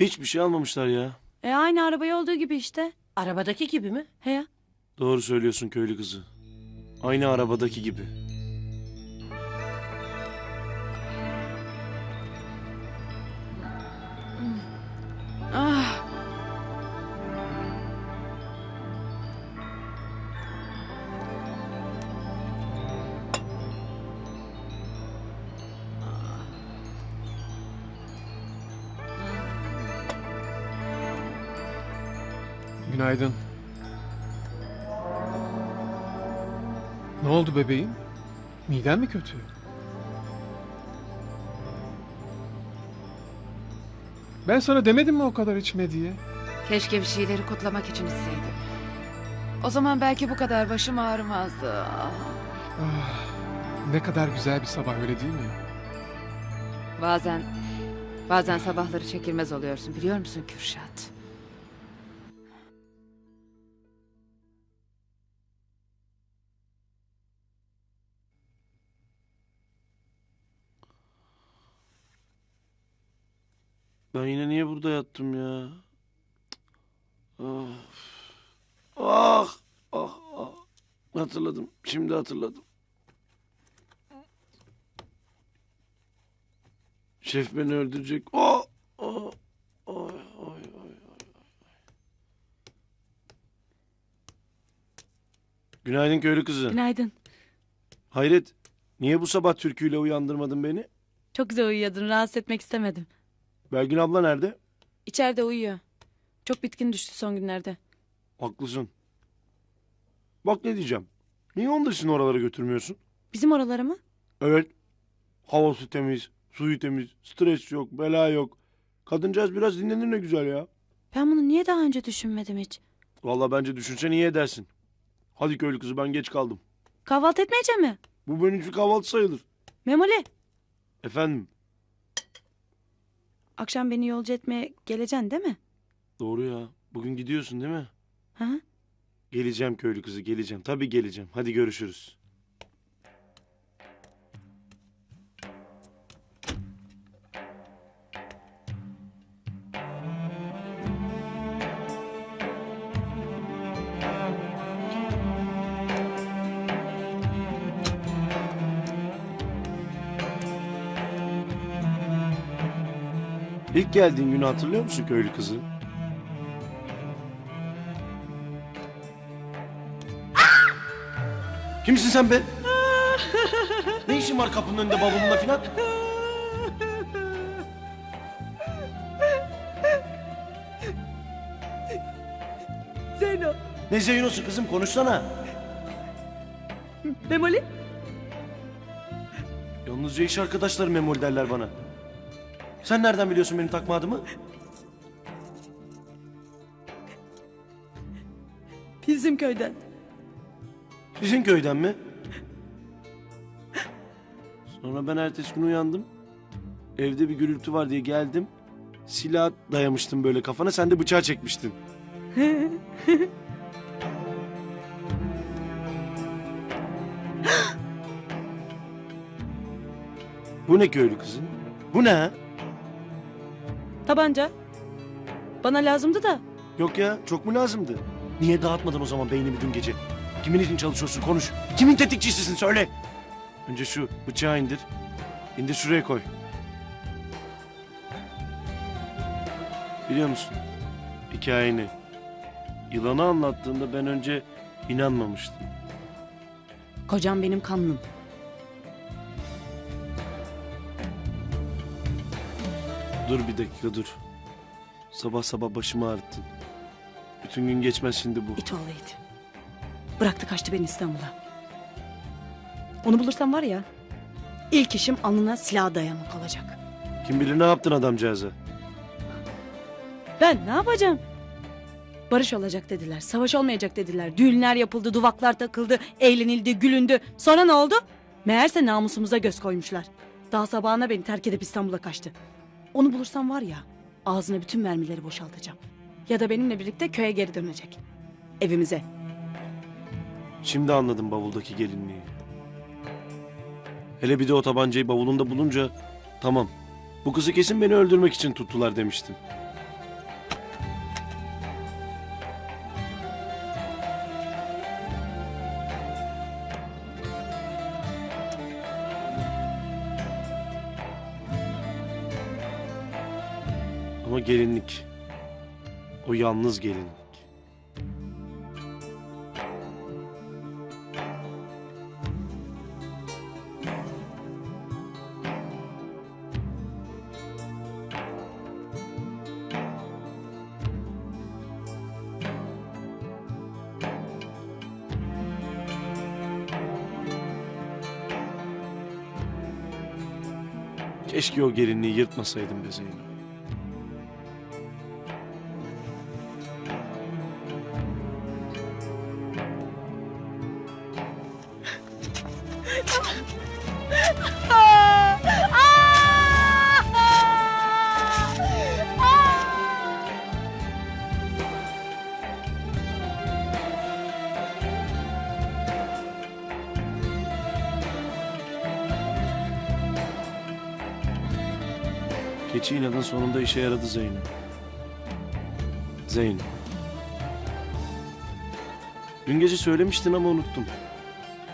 Hiçbir şey almamışlar ya. E aynı arabaya olduğu gibi işte. Arabadaki gibi mi? He ya. Doğru söylüyorsun köylü kızı. Aynı arabadaki gibi. Günaydın. Ne oldu bebeğim? Miden mi kötü? Ben sana demedim mi o kadar içme diye? Keşke bir şeyleri kutlamak için içseydim. O zaman belki bu kadar başım ağrımazdı. Ah. Ah, ne kadar güzel bir sabah öyle değil mi? Bazen, bazen sabahları çekilmez oluyorsun biliyor musun Kürşat? Niye burada yattım ya? Of. Ah, ah, ah. Hatırladım. Şimdi hatırladım. Şef beni öldürecek. Oh, oh, oy, oy. Günaydın köylü kızı. Günaydın. Hayret, niye bu sabah türküyle uyandırmadın beni? Çok güzel uyuyordun. Rahatsız etmek istemedim. Belgin abla nerede? İçeride uyuyor. Çok bitkin düştü son günlerde. Haklısın. Bak ne diyeceğim. Niye onu da sizin oralara götürmüyorsun? Bizim oralara mı? Evet. Havası temiz, suyu temiz, stres yok, bela yok. Kadıncağız biraz dinlenir ne güzel ya. Ben bunu niye daha önce düşünmedim hiç? Vallahi bence düşünsen iyi edersin. Hadi köylü kızı ben geç kaldım. Kahvaltı etmeyecek mi? Bu benim için kahvaltı sayılır. Memoli. Efendim? Akşam beni yolcu etmeye geleceksin değil mi? Doğru ya. Bugün gidiyorsun değil mi? Hı. Geleceğim köylü kızı geleceğim. Tabii geleceğim. Hadi görüşürüz. İlk geldiğin günü hatırlıyor musun köylü kızı? Kimsin sen be? ne işin var kapının önünde bavulunla filan? Zeyno. Ne Zeyno'su kızım konuşsana. Memoli. Yalnızca iş arkadaşları memol derler bana. Sen nereden biliyorsun benim takma adımı? Bizim köyden. Sizin köyden mi? Sonra ben ertesi gün uyandım. Evde bir gürültü var diye geldim. Silah dayamıştım böyle kafana sen de bıçağı çekmiştin. Bu ne köylü kızı? Bu ne ha? Tabanca. Bana lazımdı da. Yok ya çok mu lazımdı? Niye dağıtmadın o zaman beynimi dün gece? Kimin için çalışıyorsun konuş. Kimin tetikçisisin söyle. Önce şu bıçağı indir. İndir şuraya koy. Biliyor musun? Hikayeni. Yılanı anlattığında ben önce inanmamıştım. Kocam benim kanlım. Dur bir dakika dur. Sabah sabah başımı ağrıttın. Bütün gün geçmez şimdi bu. İt oğlu it. Bıraktı kaçtı beni İstanbul'a. Onu bulursam var ya... ...ilk işim alnına silah dayamak olacak. Kim bilir ne yaptın adamcağıza. Ben ne yapacağım? Barış olacak dediler, savaş olmayacak dediler. Düğünler yapıldı, duvaklar takıldı, eğlenildi, gülündü. Sonra ne oldu? Meğerse namusumuza göz koymuşlar. Daha sabahına beni terk edip İstanbul'a kaçtı. Onu bulursam var ya, ağzına bütün mermileri boşaltacağım. Ya da benimle birlikte köye geri dönecek. Evimize. Şimdi anladım bavuldaki gelinliği. Hele bir de o tabancayı bavulunda bulunca tamam. Bu kızı kesin beni öldürmek için tuttular demiştim. Gelinlik. O yalnız gelinlik. Keşke o gelinliği yırtmasaydım be Zeynep. Keçi inadın sonunda işe yaradı Zeynep. Zeynep. Dün gece söylemiştin ama unuttum.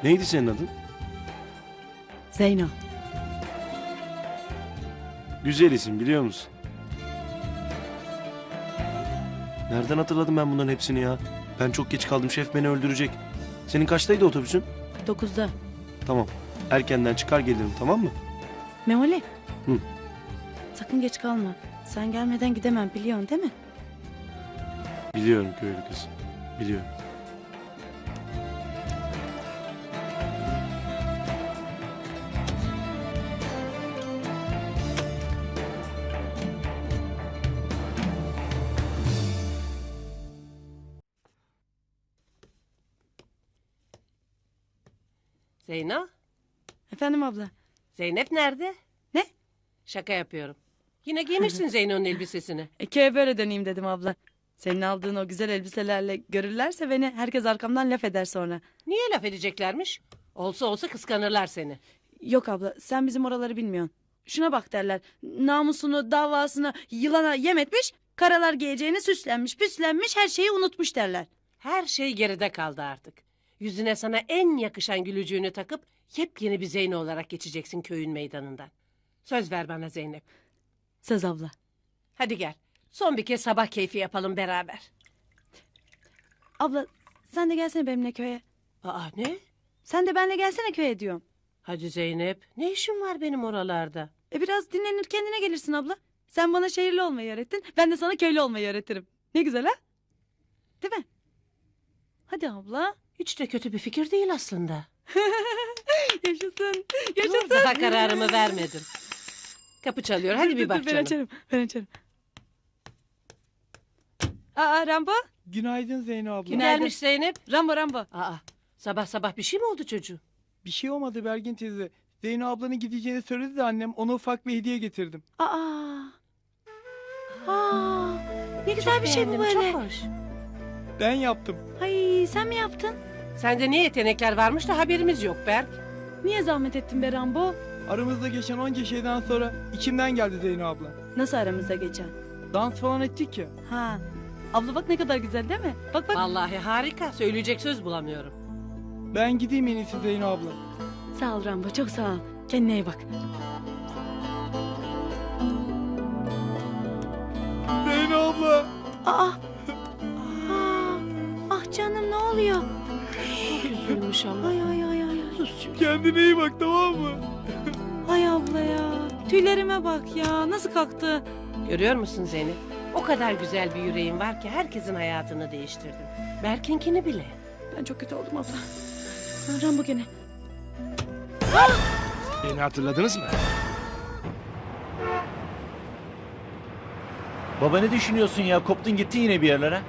Neydi senin adın? Zeyno. Güzel isim biliyor musun? Nereden hatırladım ben bunların hepsini ya? Ben çok geç kaldım şef beni öldürecek. Senin kaçtaydı otobüsün? Dokuzda. Tamam. Erkenden çıkar gelirim tamam mı? Memoli. Hı. Sakın geç kalma. Sen gelmeden gidemem biliyorsun değil mi? Biliyorum köylü kız. Biliyorum. Zeyno, Efendim abla. Zeynep nerede? Ne? Şaka yapıyorum. Yine giymişsin Zeyno'nun elbisesini. E, köye böyle döneyim dedim abla. Senin aldığın o güzel elbiselerle görürlerse beni herkes arkamdan laf eder sonra. Niye laf edeceklermiş? Olsa olsa kıskanırlar seni. Yok abla sen bizim oraları bilmiyorsun. Şuna bak derler. Namusunu, davasını yılana yem etmiş. Karalar giyeceğini süslenmiş, püslenmiş, her şeyi unutmuş derler. Her şey geride kaldı artık. Yüzüne sana en yakışan gülücüğünü takıp yepyeni bir Zeyno olarak geçeceksin köyün meydanından. Söz ver bana Zeynep. Söz abla. Hadi gel. Son bir kez sabah keyfi yapalım beraber. Abla sen de gelsene benimle köye. Aa ne? Sen de benimle gelsene köye diyorum. Hadi Zeynep. Ne işin var benim oralarda? E biraz dinlenir kendine gelirsin abla. Sen bana şehirli olmayı öğrettin. Ben de sana köylü olmayı öğretirim. Ne güzel ha? Değil mi? Hadi abla. Hiç de kötü bir fikir değil aslında. Yaşasın. Dur Yaşasın. daha kararımı vermedim. Kapı çalıyor. Hadi Dur, bir dur, bak Ben canım. açarım. Ben açarım. Aa Rambo. Günaydın Zeyno abla. Kim Günaydın. gelmiş Zeynep? Rambo Rambo. Aa, sabah sabah bir şey mi oldu çocuğum? Bir şey olmadı Bergin teyze. Zeyno ablanın gideceğini söyledi de annem ona ufak bir hediye getirdim. Aa. Aa. Ne güzel bir şey bu beğendim, böyle. Çok hoş. Ben yaptım. Ay sen mi yaptın? Sende ne yetenekler varmış da haberimiz yok Berk. Niye zahmet ettin be Rambo? Aramızda geçen onca şeyden sonra içimden geldi Zeyno abla. Nasıl aramızda geçen? Dans falan ettik ya. Ha. Abla bak ne kadar güzel değil mi? Bak bak. Vallahi harika. Söyleyecek söz bulamıyorum. Ben gideyim en iyisi Zeyno abla. Sağ ol Rambo çok sağ ol. Kendine iyi bak. Zeyno abla. Aa. Aa. Ah canım ne oluyor? Üzülmüş ama. Ay ay ay ay. ay. Kendine iyi bak tamam mı? Ay abla ya. Tüylerime bak ya. Nasıl kalktı? Görüyor musun Zeynep? O kadar güzel bir yüreğin var ki herkesin hayatını değiştirdin. Berk'inkini bile. Ben çok kötü oldum abla. Ha, Rambo gene. Beni hatırladınız mı? Baba ne düşünüyorsun ya? Koptun gittin yine bir yerlere.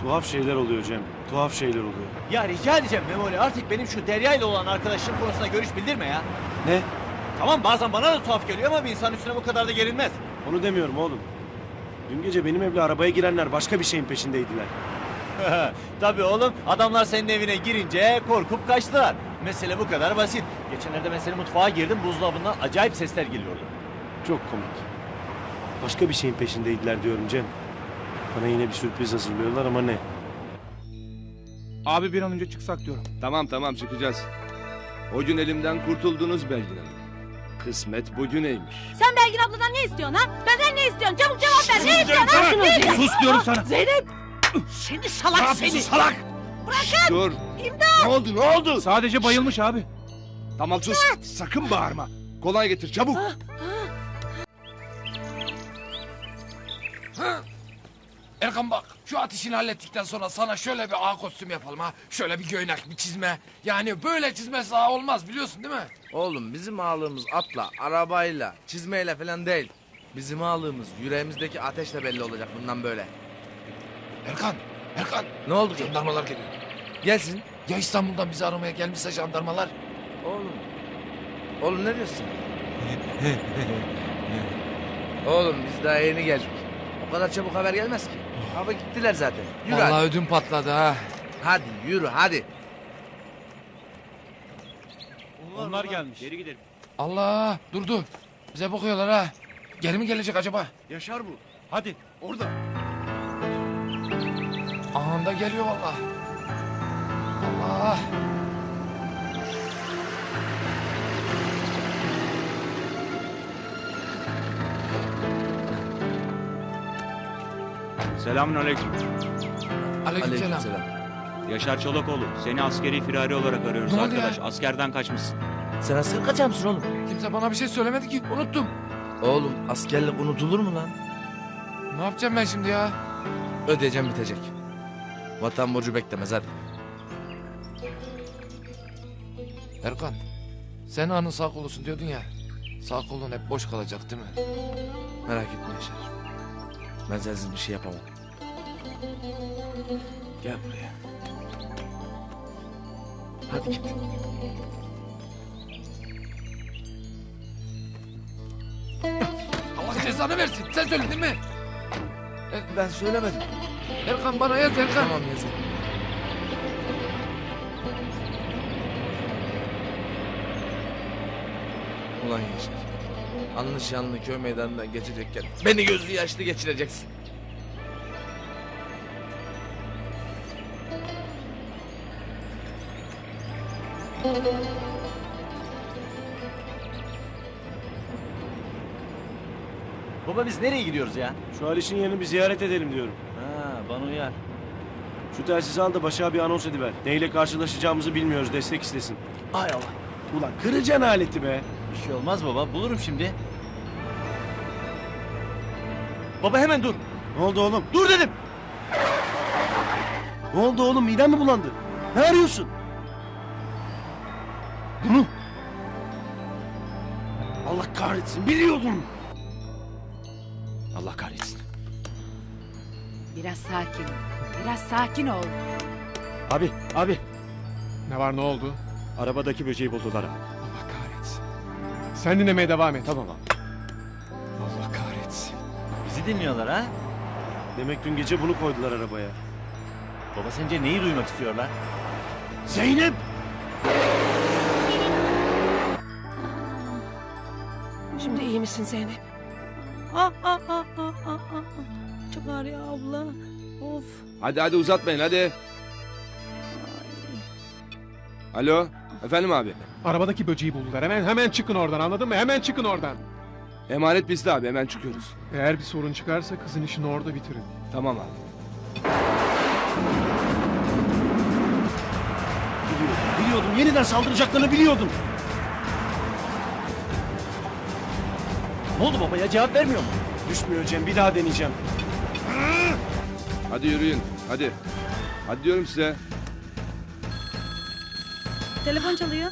Tuhaf şeyler oluyor Cem. Tuhaf şeyler oluyor. Ya rica edeceğim Memoli artık benim şu Derya ile olan arkadaşlığım konusunda görüş bildirme ya. Ne? Tamam bazen bana da tuhaf geliyor ama bir insan üstüne bu kadar da gerilmez. Onu demiyorum oğlum. Dün gece benim evle arabaya girenler başka bir şeyin peşindeydiler. Tabii oğlum adamlar senin evine girince korkup kaçtılar. Mesele bu kadar basit. Geçenlerde ben senin mutfağa girdim buzdolabından acayip sesler geliyordu. Çok komik. Başka bir şeyin peşindeydiler diyorum Cem. Bana yine bir sürpriz hazırlıyorlar ama ne? Abi bir an önce çıksak diyorum. Tamam tamam çıkacağız. O gün elimden kurtuldunuz Belgin Hanım. Kısmet bugüneymiş. Sen Belgin abladan ne istiyorsun ha? Benden ne istiyorsun? Çabuk cevap ver. Ne istiyorsun ha? Ne istiyorsun? Sus diyorum sana. Zeynep! Seni salak seni! salak? Dur. Ne oldu ne oldu? Sadece bayılmış abi. Tamam sus. Sakın bağırma. Kolay getir çabuk. Erkan bak şu ateşini hallettikten sonra sana şöyle bir ağ kostüm yapalım ha. Şöyle bir göğnek bir çizme. Yani böyle çizmesi ağ olmaz biliyorsun değil mi? Oğlum bizim ağlığımız atla, arabayla, çizmeyle falan değil. Bizim ağlığımız yüreğimizdeki ateşle belli olacak bundan böyle. Erkan, Erkan. Ne oldu ki? Jandarmalar geliyor. Gelsin. Ya İstanbul'dan bizi aramaya gelmişse jandarmalar? Oğlum. Oğlum ne diyorsun? Oğlum biz daha yeni geldik. O kadar çabuk haber gelmez ki. Abi gittiler zaten. Yürü Vallahi hadi. ödüm patladı ha. Hadi yürü hadi. Onlar gelmiş. Geri gidelim. Allah durdu. Bize bakıyorlar ha. Geri mi gelecek acaba? Yaşar bu. Hadi orada. Anında geliyor vallahi. Allah. Selamünaleyküm. Aleykümselam. Aleykümselam. Yaşar Çolakoğlu. Seni askeri firari olarak arıyoruz Ne oldu arkadaş. ya? Askerden kaçmışsın. Sen asker kaçar mısın oğlum? Kimse bana bir şey söylemedi ki. Unuttum. Oğlum askerlik unutulur mu lan? Ne yapacağım ben şimdi ya? Ödeyeceğim bitecek. Vatan borcu beklemez hadi. Erkan. Sen anın sağ kolusun diyordun ya. Sağ kolun hep boş kalacak değil mi? Merak etme Yaşar. Ben sensiz bir şey yapamam. Gel buraya. Hadi git. Allah cezanı versin. Sen söyledin mi? Ben söylemedim. Erkan bana yaz Erkan. Tamam yazın. Ulan Yaşar. Anlı şanlı köy meydanından geçecekken beni gözlü yaşlı geçireceksin. Baba biz nereye gidiyoruz ya? Şu Aliş'in yerini bir ziyaret edelim diyorum. Ha bana uyar. Şu telsizi al da başa bir anons ediver. Neyle karşılaşacağımızı bilmiyoruz. Destek istesin. Ay Allah. Ulan kıracaksın aleti be. Bir şey olmaz baba bulurum şimdi. Baba hemen dur. Ne oldu oğlum? Dur dedim. Ne oldu oğlum? Miden mi bulandı? Ne arıyorsun? Bunu. Allah kahretsin. Biliyordum. Allah kahretsin. Biraz sakin. Biraz sakin ol. Abi, abi. Ne var ne oldu? Arabadaki böceği buldular abi. Allah kahretsin. Sen dinlemeye devam et. Tamam abi. Allah kahretsin. Bizi dinliyorlar ha? Demek dün gece bunu koydular arabaya. Baba sence neyi duymak istiyorlar? Zeynep! Şimdi iyi misin Zeynep? Ah ah ah ah ah ah. Çok ağrıyor abla. Of. Hadi hadi uzatmayın hadi. Alo. Efendim abi. Arabadaki böceği buldular. Hemen hemen çıkın oradan anladın mı? Hemen çıkın oradan. Emanet bizde abi hemen çıkıyoruz. Eğer bir sorun çıkarsa kızın işini orada bitirin. Tamam abi. Biliyordum, biliyordum. Yeniden saldıracaklarını biliyordum. Ne oldu baba ya cevap vermiyor mu? Düşmüyor Cem. Bir daha deneyeceğim. Hadi yürüyün. Hadi. Hadi diyorum size. Telefon çalıyor.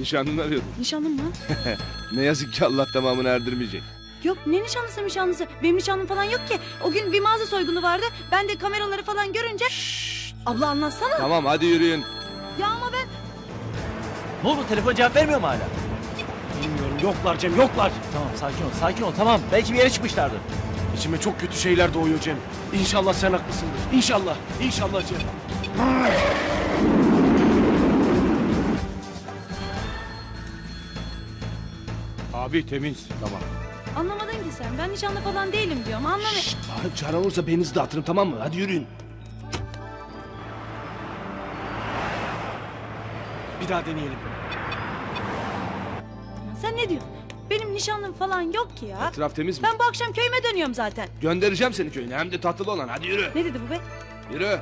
Nişanlını arıyordum. Nişanlım mı? Ne yazık ki Allah tamamını erdirmeyecek. Yok ne nişanlısı nişanlısı. Benim nişanlım falan yok ki. O gün bir mağaza soygunu vardı. Ben de kameraları falan görünce... Abla anlatsana. Tamam hadi yürüyün. Ya ama ben... Ne oldu telefon cevap vermiyor mu hala? Yoklar Cem, yoklar. Tamam sakin ol sakin ol tamam. Belki bir yere çıkmışlardır. İçime çok kötü şeyler doğuyor Cem. İnşallah sen haklısındır. İnşallah. İnşallah Cem. Abi temiz. Tamam. Anlamadın ki sen. Ben nişanlı falan değilim diyorum. Anlamı... Bağırıp çağıran olursa belinizi dağıtırım tamam mı? Hadi yürüyün. Bir daha deneyelim. Ne diyorsun? Benim nişanlım falan yok ki ya. Etraf temiz mi? Ben bu akşam köyüme dönüyorum zaten. Göndereceğim seni köyüne hem de tatlı olan. Hadi yürü. Ne dedi bu be? Yürü. Yürü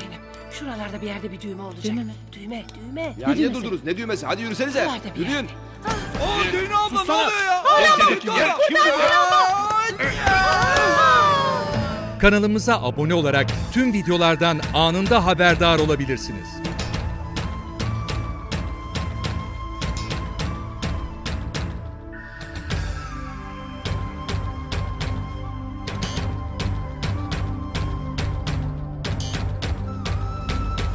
Zeynep. Şuralarda bir yerde bir düğme olacak. Düğme mi? Düğme, düğme. Ya Ne niye durdunuz? Ne düğmesi? Hadi yürüsenize. Nerede bir Yürüyün. Aa Zeyno abla ne oluyor ya? Gel. Kanalımıza abone olarak tüm videolardan anında haberdar olabilirsiniz.